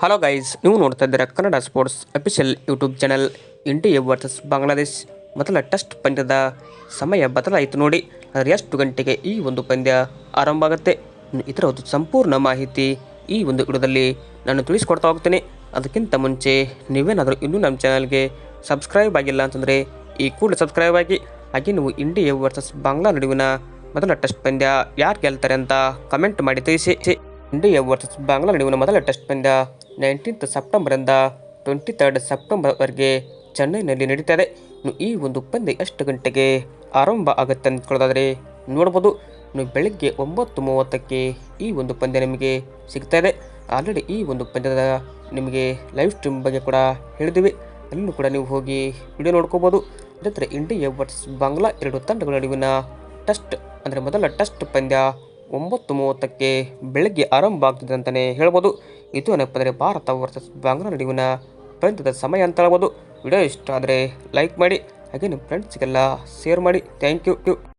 Hello guys ನೀವು ನೋಡ್ತಾ ಇದ್ದೀರಾ Kannada sports official YouTube channel India versus Bangladesh ಮೊದಲ ಟೆಸ್ಟ್ ಪಂದ್ಯದ ಸಮಯ ಬದಲಾಯಿತು ನೋಡಿ. ಆದರೆ ಎಷ್ಟು ಗಂಟೆಗೆ ಈ ಒಂದು ಪಂದ್ಯ ಆರಂಭ ಆಗುತ್ತೆ. ಇದರ ಒಂದು ಸಂಪೂರ್ಣ ಮಾಹಿತಿ ಈ ಒಂದು ವಿಡಿಯೋದಲ್ಲಿ ನಾನು ತಿಳಿಸ್ಕೊಡ್ತಾ ಹೋಗ್ತೀನಿ. ಅದಕ್ಕಿಂತ ಮುಂಚೆ ನೀವೇನಾದರೂ ಇನ್ನೂ ನಮ್ಮ ಚಾನಲ್ಗೆ ಸಬ್ಸ್ಕ್ರೈಬ್ ಆಗಿಲ್ಲ ಅಂತಂದರೆ ಈ ಕೂಡಲೇ ಸಬ್ಸ್ಕ್ರೈಬ್ ಆಗಿ. ಹಾಗೆ ನೀವು ಇಂಡಿಯಾ ವರ್ಸಸ್ ಬಾಂಗ್ಲಾ ನಡುವಿನ ಮೊದಲ ಟೆಸ್ಟ್ ಪಂದ್ಯ ಯಾರು ಗೆಲ್ತಾರೆ ಅಂತ ಕಮೆಂಟ್ ಮಾಡಿ ತಿಳಿಸಿ. ಇಂಡಿಯಾ ವರ್ಸಸ್ ಬಾಂಗ್ಲಾ ನಡುವಿನ ಮೊದಲ ಟೆಸ್ಟ್ ಪಂದ್ಯ ನೈನ್ಟೀನ್ತ್ ಸೆಪ್ಟೆಂಬರಿಂದ ಟ್ವೆಂಟಿ ತರ್ಡ್ ಸೆಪ್ಟೆಂಬರ್ವರೆಗೆ ಚೆನ್ನೈನಲ್ಲಿ ನಡೀತದೆ. ಈ ಒಂದು ಪಂದ್ಯ ಎಷ್ಟು ಗಂಟೆಗೆ ಆರಂಭ ಆಗುತ್ತೆ ಅಂದ್ಕೊಳ್ಳೋದಾದರೆ ನೋಡ್ಬೋದು. ಬೆಳಗ್ಗೆ ಒಂಬತ್ತು ಮೂವತ್ತಕ್ಕೆ ಈ ಒಂದು ಪಂದ್ಯ ನಿಮಗೆ ಸಿಗ್ತಾ ಇದೆ. ಆಲ್ರೆಡಿ ಈ ಒಂದು ಪಂದ್ಯದ ನಿಮಗೆ ಲೈವ್ ಸ್ಟ್ರೀಮ್ ಬಗ್ಗೆ ಕೂಡ ಹೇಳಿದ್ದೀವಿ. ಅಲ್ಲೂ ಕೂಡ ನೀವು ಹೋಗಿ ವಿಡಿಯೋ ನೋಡ್ಕೋಬೋದು. ಜೊತೆ ಇಂಡಿಯಾ ವರ್ಸಸ್ ಬಾಂಗ್ಲಾ ಎರಡು ತಂಡಗಳ ನಡುವಿನ ಟೆಸ್ಟ್, ಅಂದರೆ ಮೊದಲ ಟೆಸ್ಟ್ ಪಂದ್ಯ ಒಂಬತ್ತು ಮೂವತ್ತಕ್ಕೆ ಬೆಳಗ್ಗೆ ಆರಂಭ ಆಗ್ತದೆ ಅಂತಲೇ ಹೇಳ್ಬೋದು. ಇದು ಏನಪ್ಪಂದರೆ ಭಾರತ ವರ್ಸಸ್ ಬಾಂಗ್ಲಾ ನಡುವಿನ ಪಂದ್ಯದ ಸಮಯ ಅಂತ ಹೇಳ್ಬೋದು. ವಿಡಿಯೋ ಇಷ್ಟ ಆದರೆ ಲೈಕ್ ಮಾಡಿ, ಹಾಗೆ ನಿಮ್ಮ ಫ್ರೆಂಡ್ಸ್ಗೆಲ್ಲ ಶೇರ್ ಮಾಡಿ. Thank you